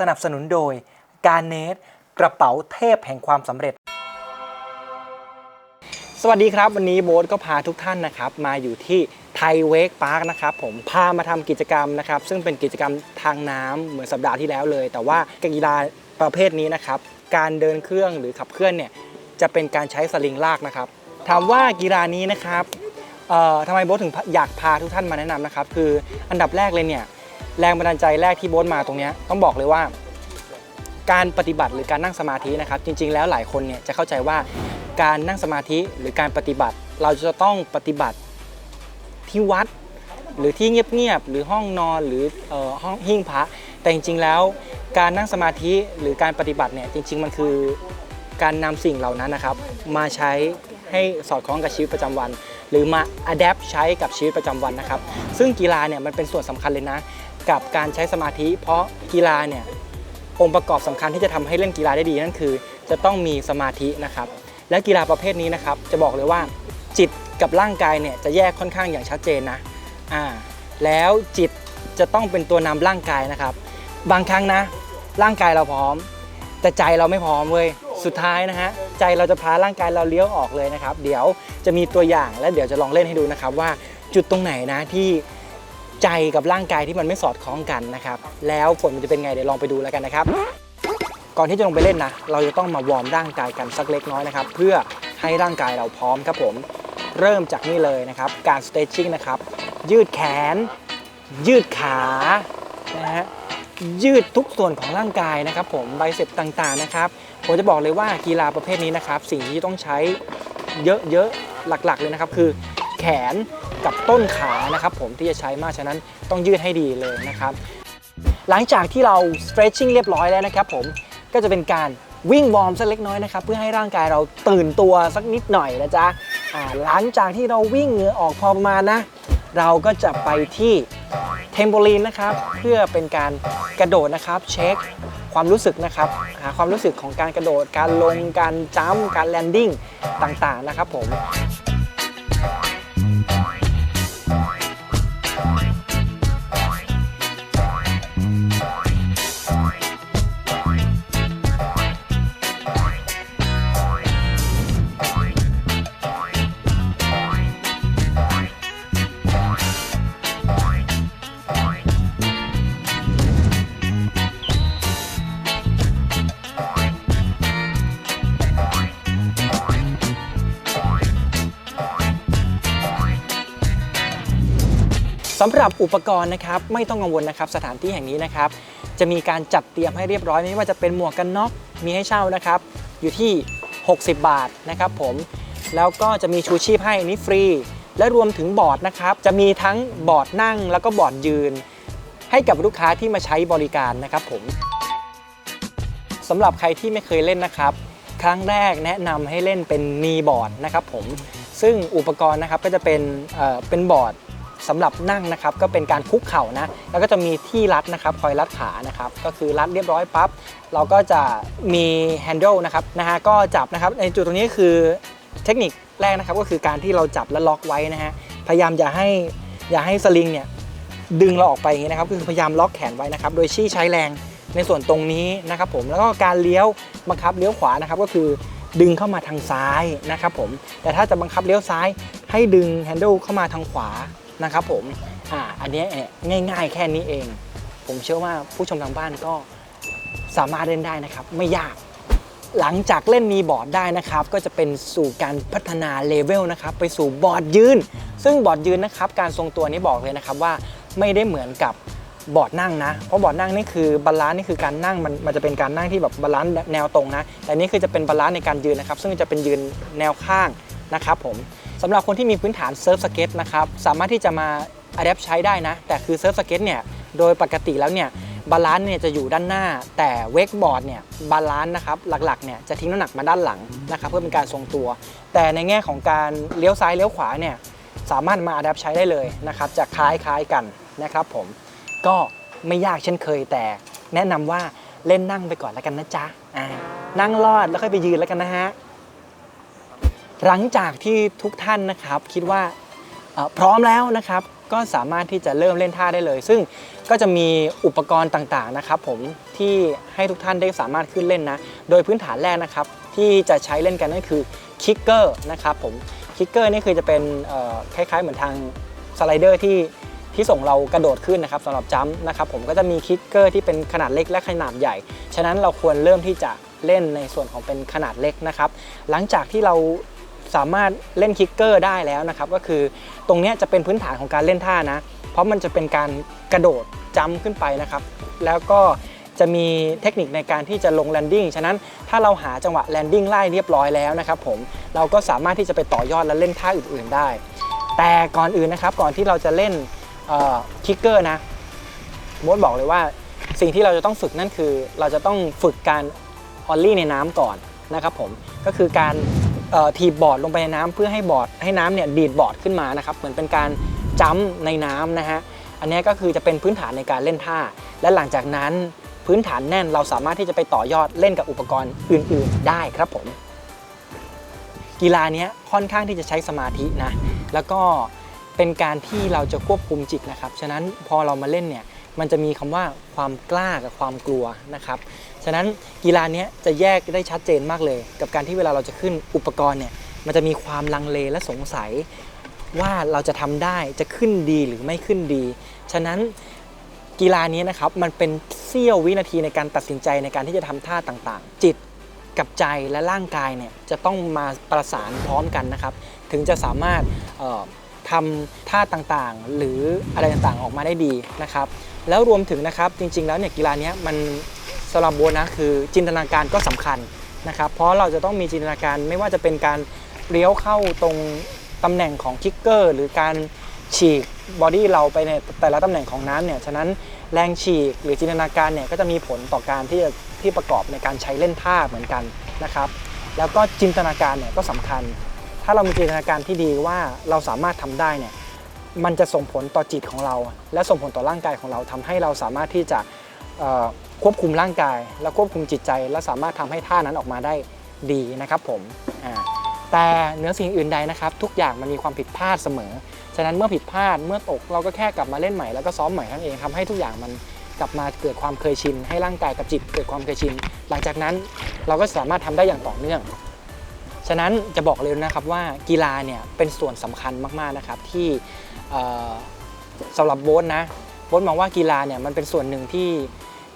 สนับสนุนโดยการเนตกระเป๋าเทพแห่งความสำเร็จ สวัสดีครับ วันนี้โบ๊ทก็พาทุกท่านนะครับ มาอยู่ที่ไทยเวกพาร์คนะครับผมพามาทำกิจกรรมนะครับ ซึ่งเป็นกิจกรรมทางน้ำเหมือนสัปดาห์ที่แล้วเลย แต่ว่ากีฬาประเภทนี้นะครับ การเดินเครื่องหรือขับเคลื่อนเนี่ยจะเป็นการใช้สลิงลากนะครับถามว่ากีฬานี้นะครับเอ่อทำไมโบ๊ทถึงอยากพาทุกท่านมาแนะนำนะครับ คืออันดับแรกเลยเนี่ย แรงบันดาลใจแรกที่โบ๊ทมาตรงนี้ต้องบอกเลยว่า การปฏิบัติหรือการนั่งสมาธินะครับ จริง ๆ แล้วหลายคนเนี่ยจะเข้าใจว่าการนั่งสมาธิหรือการปฏิบัติ เราจะต้องปฏิบัติที่วัด หรือที่เงียบๆหรือห้องนอนหรือห้องหิ้งพระแต่จริง ๆ แล้วการนั่งสมาธิหรือการปฏิบัติเนี่ยจริง ๆ มันคือการนำสิ่งเหล่านั้นนะครับ มาใช้ให้สอดคล้องกับชีวิตประจำวัน หรือมา adapt ใช้กับชีวิตประจำวันนะครับ ซึ่งกีฬาเนี่ยมันเป็นส่วนสำคัญเลยนะ กับการใช้สมาธิ เพราะกีฬาเนี่ยองค์ประกอบสำคัญที่จะทำให้เล่นกีฬาได้ดีนั่นคือ จะต้องมีสมาธินะครับ และกีฬาประเภทนี้นะครับ จะบอกเลยว่า จิตกับร่างกายเนี่ยจะแยกค่อนข้างอย่างชัดเจนนะอ่าแล้วจิตจะต้องเป็นตัวนำร่างกายนะครับ บางครั้งนะ ร่างกายเราพร้อม แต่ใจเราไม่พร้อมเว้ยสุดท้ายนะฮะใจเราจะพาร่างกายเราเลี้ยวออกเลยนะครับ เดี๋ยวจะมีตัวอย่างและเดี๋ยวจะลองเล่นให้ดูนะครับว่าจุดตรงไหนนะที่ ใจกับร่างกายที่มันไม่สอดคล้องกันนะครับ แล้วผลมันจะเป็นไงเดี๋ยวลองไปดูแล้วกันนะครับ ก่อนที่จะลงไปเล่นนะ เราจะต้องมาวอร์มร่างกายกันสักเล็กน้อยนะครับ เพื่อให้ร่างกายเราพร้อมครับผม เริ่มจากนี่เลยนะครับ การ stretching นะครับ ยืดแขน ยืดขา นะฮะ ยืดทุกส่วนของร่างกายนะครับ ผมไบเซปต่างๆนะครับ ผมจะบอกเลยว่ากีฬาประเภทนี้นะครับ สิ่งที่ต้องใช้เยอะๆ หลักๆ เลยนะครับ คือ แขนกับต้นขานะครับผมที่จะใช้มากฉะนั้นต้องยืดให้ดีเลยนะครับ หลังจากที่เรา stretching เรียบร้อยแล้วนะครับผมก็จะเป็นการวิ่งวอร์มสักเล็กน้อยนะครับเพื่อให้ร่างกายเราตื่นตัวสักนิดหน่อยนะจ๊ะหลังจากที่เราวิ่งเหงื่อออกพอประมาณนะ เราก็จะไปที่เทมโบลีนนะครับเพื่อเป็นการกระโดดนะครับเช็คความรู้สึกนะครับหาความรู้สึกของการกระโดดการลงการจัมป์การแลนดิ้งต่างๆนะครับผมำหรับอุปกรณ์นะครับไม่ต้องกังวลนะครับสถานที่แห่งนี้นะครับ จะมีการจัดเตรียมให้เรียบร้อยไม่ว่าจะเป็นหมวกกันน็อกมีให้เช่านะครับ อยู่ที่ 60 บาทนะครับผมแล้วก็จะมีชูชีพให้อันนี้ฟรี และรวมถึงบอร์ดนะครับจะมีทั้งบอร์ดนั่งแล้วก็บอร์ดยืน ให้กับลูกค้าที่มาใช้บริการนะครับผมสำหรับใครที่ไม่เคยเล่นนะครับ ครั้งแรกแนะนำให้เล่นเป็นนีบอร์ดนะครับผมซึ่งอุปกรณ์นะครับก็จะเป็นเอ่อเป็นบอร์ด สำหรับนั่งนะครับก็เป็นการคุกเข่านะแล้วก็จะมีที่รัดนะครับคอยรัดขานะครับก็คือรัดเรียบร้อยปั๊บเราก็จะมีแฮนด์ลนะครับนะฮะก็จับนะครับในจุดตรงนี้คือเทคนิคแรกนะครับก็คือการที่เราจับและล็อกไว้นะฮะพยายามอย่าให้อย่าให้สลิงเนี่ยดึงเราออกไปอย่างนี้นะครับคือพยายามล็อกแขนไว้นะครับโดยชี้ใช้แรงในส่วนตรงนี้นะครับผมแล้วก็การเลี้ยวบังคับเลี้ยวขวานะครับก็คือดึงเข้ามาทางซ้ายนะครับผมแต่ถ้าจะบังคับเลี้ยวซ้ายให้ดึงแฮนด์ลเข้ามาทางขวา นะครับผมอ่าอันนี้เนี่ยง่าย ๆ แค่นี้เอง ผมเชื่อว่าผู้ชมทางบ้านก็สามารถเล่นได้นะครับ ไม่ยาก หลังจากเล่นมีบอร์ดได้นะครับ ก็จะเป็นสู่การพัฒนาเลเวลนะครับไปสู่บอร์ดยืน ซึ่งบอร์ดยืนนะครับ การทรงตัวนี้บอกเลยนะครับว่าไม่ได้เหมือนกับบอร์ดนั่งนะ เพราะบอร์ดนั่งนี่คือบาลานซ์นี่คือการนั่งมันมันจะเป็นการนั่งที่แบบบาลานซ์แนวตรงนะ แต่นี่คือจะเป็นบาลานซ์ในการยืนนะครับ ซึ่งจะเป็นยืนแนวข้างนะครับผม สำหรับคนที่มีพื้นฐานเซิร์ฟสเก็ตนะครับสามารถที่จะมาอัดแอปใช้ได้นะ แต่คือเซิร์ฟสเก็ตเนี่ยโดยปกติแล้วเนี่ยบาลานซ์เนี่ยจะอยู่ด้านหน้า แต่เวกบอร์ดเนี่ยบาลานซ์นะครับหลักๆเนี่ยจะทิ้งน้ำหนักมาด้านหลังนะครับเพื่อเป็นการทรงตัว แต่ในแง่ของการเลี้ยวซ้ายเลี้ยวขวาเนี่ยสามารถมาอัดแอปใช้ได้เลยนะครับจะคล้ายๆกันนะครับผมก็ไม่ยากเช่นเคยแต่แนะนำว่าเล่นนั่งไปก่อนแล้วกันนะจ๊ะนั่งรอดแล้วค่อยไปยืนแล้วกันนะฮะ หลังจากที่ทุกท่านนะครับคิดว่าพร้อมแล้วนะครับ ก็สามารถที่จะเริ่มเล่นท่าได้เลย ซึ่งก็จะมีอุปกรณ์ต่างๆนะครับ ผมที่ให้ทุกท่านได้สามารถขึ้นเล่นนะ โดยพื้นฐานแรกนะครับ ที่จะใช้เล่นกันนั่นคือคิกเกอร์นะครับผมคิกเกอร์นี่คือจะเป็นคล้ายๆ เหมือนทางสไลเดอร์ที่ที่ส่งเรากระโดดขึ้นนะครับสำหรับจัมป์นะครับผมก็จะมีคิกเกอร์ที่เป็นขนาดเล็กและขนาดใหญ่ ฉะนั้นเราควรเริ่มที่จะเล่นในส่วนของเป็นขนาดเล็กนะครับ หลังจากที่เรา สามารถเล่นคิกเกอร์ได้แล้วนะครับ ก็คือตรงนี้จะเป็นพื้นฐานของการเล่นท่านะ เพราะมันจะเป็นการกระโดดจัมขึ้นไปนะครับ แล้วก็จะมีเทคนิคในการที่จะลงแลนดิ้งฉะนั้นถ้าเราหาจังหวะแลนดิ้งไล่เรียบร้อยแล้วนะครับผมเราก็สามารถที่จะไปต่อยอดและเล่นท่าอื่น ๆได้ แต่ก่อนอื่นนะครับก่อนที่เราจะเล่นคิกเกอร์นะโบทบอกเลยว่าสิ่งที่เราจะต้องฝึกนั่นคือ เราจะต้องฝึกการออลลี่ในน้ำก่อนนะครับผมก็คือการ ทีบบอร์ดลงไปในน้ำเพื่อให้บอร์ดให้น้ำเนี่ยดีดบอร์ดขึ้นมานะครับเหมือนเป็นการจัมในน้ำนะฮะอันนี้ก็คือจะเป็นพื้นฐานในการเล่นท่า และหลังจากนั้นพื้นฐานแน่นเราสามารถที่จะไปต่อยอดเล่นกับอุปกรณ์อื่น ๆ ได้ครับผม กีฬาเนี้ยค่อนข้างที่จะใช้สมาธินะแล้วก็เป็นการที่เราจะควบคุมจิตนะครับ ฉะนั้นพอเรามาเล่นเนี่ย มันจะมีคำว่าความกล้ากับความกลัวนะครับ ฉะนั้นกีฬานี้จะแยกได้ชัดเจนมากเลย กับการที่เวลาเราจะขึ้นอุปกรณ์เนี่ยมันจะมีความลังเลและสงสัยว่าเราจะทำได้จะขึ้นดีหรือไม่ขึ้นดี ฉะนั้นกีฬานี้นะครับมันเป็นเสี้ยววินาทีในการตัดสินใจในการที่จะทำท่าต่างๆ จิตกับใจและร่างกายเนี่ยจะต้องมาประสานพร้อมกันนะครับ ถึงจะสามารถทำท่าต่างๆ หรืออะไรต่างๆออกมาได้ดีนะครับ แล้วรวมถึงนะครับจริงๆแล้วเนี่ยกีฬานี้มัน สำหรับโบนะคือจินตนาการก็สำคัญนะครับ เพราะเราจะต้องมีจินตนาการไม่ว่าจะเป็นการเลี้ยวเข้าตรงตำแหน่งของคิกเกอร์หรือการฉีกบอดี้เราไปในแต่ละตำแหน่งของน้ำเนี่ย ฉะนั้นแรงฉีกหรือจินตนาการเนี่ยก็จะมีผลต่อการที่จะที่ประกอบในการใช้เล่นท่าเหมือนกันนะครับ แล้วก็จินตนาการเนี่ยก็สำคัญ ถ้าเรามีจินตนาการที่ดีว่าเราสามารถทำได้เนี่ย มันจะส่งผลต่อจิตของเรา และส่งผลต่อร่างกายของเราทำให้เราสามารถที่จะ ควบคุมร่างกาย และควบคุมจิตใจ และสามารถทำให้ท่านั้นออกมาได้ดีนะครับผมแต่เหนือสิ่งอื่นใดนะครับ ทุกอย่างมันมีความผิดพลาดเสมอ ฉะนั้นเมื่อผิดพลาดเมื่อตกเราก็แค่กลับมาเล่นใหม่แล้วก็ซ้อมใหม่เท่านั้นเองทำให้ทุกอย่างมันกลับมาเกิดความเคยชิน ให้ร่างกายกับจิตเกิดความเคยชิน หลังจากนั้นเราก็สามารถทำได้อย่างต่อเนื่อง ฉะนั้นจะบอกเลยนะครับว่ากีฬาเนี่ยเป็นส่วนสำคัญมากๆนะครับที่เอ่อสำหรับโบ๊ทนะโบ๊ทมองว่ากีฬาเนี่ยมันเป็นส่วนหนึ่งที่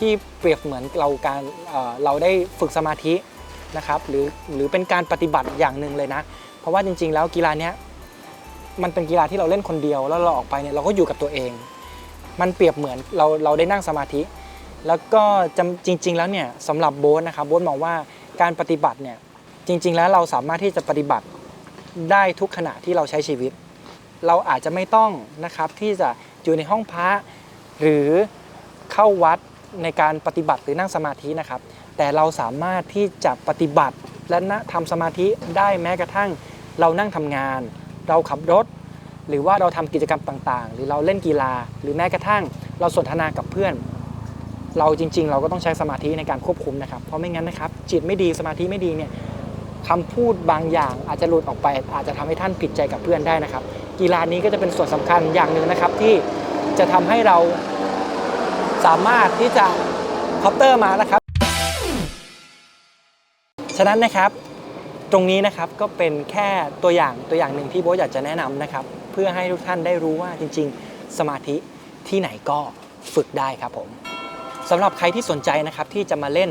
ที่เปรียบเหมือนเราการเราได้ฝึกสมาธินะครับหรือหรือเป็นการปฏิบัติอย่างหนึ่งเลยนะ เพราะว่าจริง ๆ แล้วกีฬาเนี้ยมันเป็นกีฬาที่เราเล่นคนเดียวแล้วเราออกไปเนี่ยเราก็อยู่กับตัวเอง มันเปรียบเหมือนเราเราได้นั่งสมาธิ แล้วก็จำจริง ๆ แล้วเนี่ยสำหรับโบ๊ทนะครับโบ๊ทมองว่าการปฏิบัติเนี่ยจริง ๆ แล้วเราสามารถที่จะปฏิบัติได้ทุกขณะที่เราใช้ชีวิต เราอาจจะไม่ต้องนะครับที่จะอยู่ในห้องพระหรือเข้าวัด ในการปฏิบัติหรือนั่งสมาธินะครับ แต่เราสามารถที่จะปฏิบัติและนะทำสมาธิได้แม้กระทั่ง เรานั่งทำงาน เราขับรถ หรือว่าเราทำกิจกรรมต่างๆ หรือเราเล่นกีฬา หรือแม้กระทั่ง เราสนทนากับเพื่อน เราจริง ๆ เราก็ต้องใช้สมาธิในการควบคุมนะครับ เพราะไม่งั้นนะครับจิตไม่ดีสมาธิไม่ดีเนี่ยคำพูดบางอย่างอาจจะหลุดออกไป อาจจะทำให้ท่านผิดใจกับเพื่อนได้นะครับ กีฬานี้ก็จะเป็นส่วนสำคัญอย่างหนึ่งนะครับที่จะทำให้เรา สามารถที่จะคอปเตอร์มานะครับ ฉะนั้นนะครับตรงนี้นะครับก็เป็นแค่ตัวอย่างตัวอย่างหนึ่งที่โบ๊ทอยากจะแนะนำนะครับ เพื่อให้ทุกท่านได้รู้ว่าจริง ๆ สมาธิที่ไหนก็ฝึกได้ครับผมสำหรับใครที่สนใจนะครับที่จะมาเล่น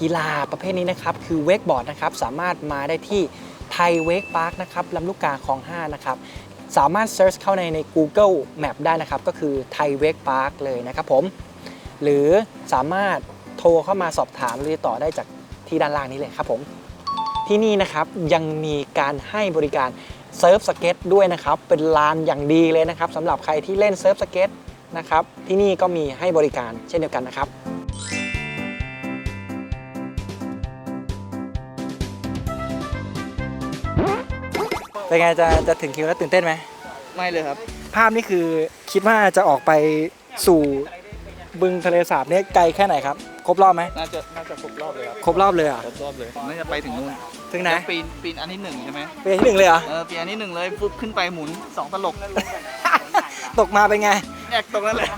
กีฬาประเภทนี้นะครับ คือเวกบอร์ดนะครับสามารถมาได้ที่ไทยเวกพาร์คนะครับลำลูกกาคลอง 5 นะครับ สามารถเซิร์ชเข้าในใน Google Map ได้นะครับ ก็คือไทยเวกพาร์คเลยนะครับผม หรือสามารถโทรเข้ามาสอบถามหรือติดต่อได้จากที่ด้านล่างนี้เลยครับผม ที่นี่นะครับยังมีการให้บริการเซิร์ฟสเก็ตด้วยนะครับ เป็นลานอย่างดีเลยนะครับสำหรับใครที่เล่นเซิร์ฟสเก็ตนะครับที่นี่ก็มีให้บริการเช่นเดียวกันนะครับเป็นไงจะจะถึงคิวแล้วตื่นเต้นไหม ไม่เลยครับ ภาพนี่คือคิดว่าจะออกไปสู่ บึงทะเลสาบเนี่ยไกลแค่ไหนครับ ครบรอบไหมน่าจะน่าจะครบรอบเลยครับครบรอบเลยเหรอะครบรอบเลยน่าจะไปถึงนู่นถึงไหนแล้วปีนปีนอันที่หนึ่งใช่ไหมเป็นที่หนึ่งเลยเหรอ เออปีนอันที่หนึ่งเลยปุ๊บขึ้นไปหมุนสองตลกตกมาเป็นไง แอกตรงนั้นเลย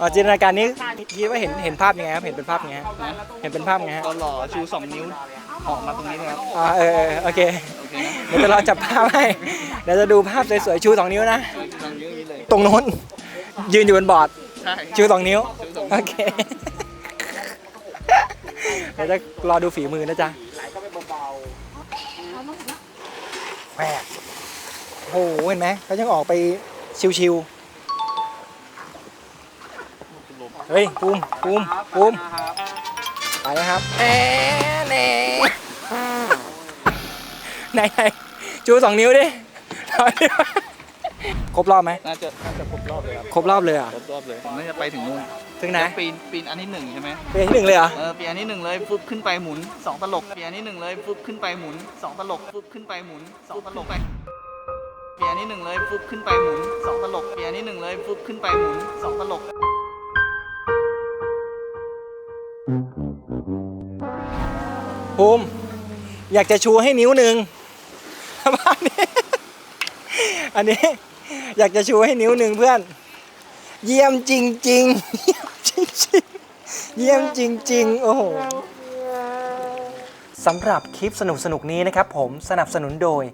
อ๋อจินตนาการนี้คิดว่าเห็นเห็นภาพยังไงครับ เห็นเป็นภาพยังไงฮะเห็นเป็นภาพยังไงฮะก็หล่อชูสองนิ้วออกมาตรงนี้นะครับอ๋อเออเออโอเค โอเคนะเดี๋ยวจะเราจับภาพให้ เดี๋ยวจะดูภาพสวยๆชูสองนิ้วนะ ชูสองนิ้วอย่างนี้เลย ตรงโน้น ยืนอยู่บนบอร์ดใช่ชูสองนิ้วชูสองโอนิ้วเคเดี๋ยวจะรอดูฝีมือนะจ๊ะแหวกโอ้โหเห็นไหมเขายังออกไปชิวๆ เฮ้ยภูมิภูมิภูมิไปแล้วครับแหน่แหน่ไหนไหนจูสองนิ้วดิเอาดิ ครบรอบไหมน่าจะน่าจะครบรอบเลยครับครบรอบเลยเหรอะครบรอบเลยผมน่าจะไปถึงนู่นถึงไหนปีนปีนอันที่หนึ่งใช่ไหมเป็นที่หนึ่งเลยเหรอเออปีอันที่หนึ่งเลยฟึบขึ้นไปหมุนสองตลกปีอันที่หนึ่งเลยฟึบขึ้นไปหมุนสองตลกฟึบขึ้นไปหมุนสองตลกไปปีอันที่หนึ่งเลยฟึบขึ้นไปหมุนสองตลกปีอันที่หนึ่งเลยฟึบขึ้นไปหมุนสองตลก ภูมิอยากจะชูให้นิ้วหนึ่งบ้านนี้ อันนี้ อยากจะชูให้นิ้วหนึ่งเพื่อน เยี่ยมจริงๆเยี่ยมจริงจริงโอ้โหสำหรับคลิปสนุกๆนี้นะครับผมสนับสนุนโดย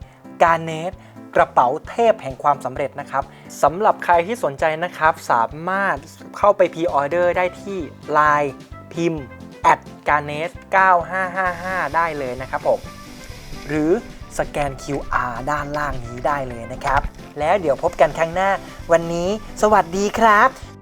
การเนตกระเป๋าเทพแห่งความสำเร็จนะครับสำหรับใครที่สนใจนะครับ สามารถเข้าไปพ r ออเดอร์ได้ที่ Line พิมพ์ at g a r n e t 9555 ได้เลยนะครับผม หรือสแกน QR ด้านล่างนี้ได้เลยนะครับ แล้วเดี๋ยวพบกันครั้งหน้า วันนี้ สวัสดีครับ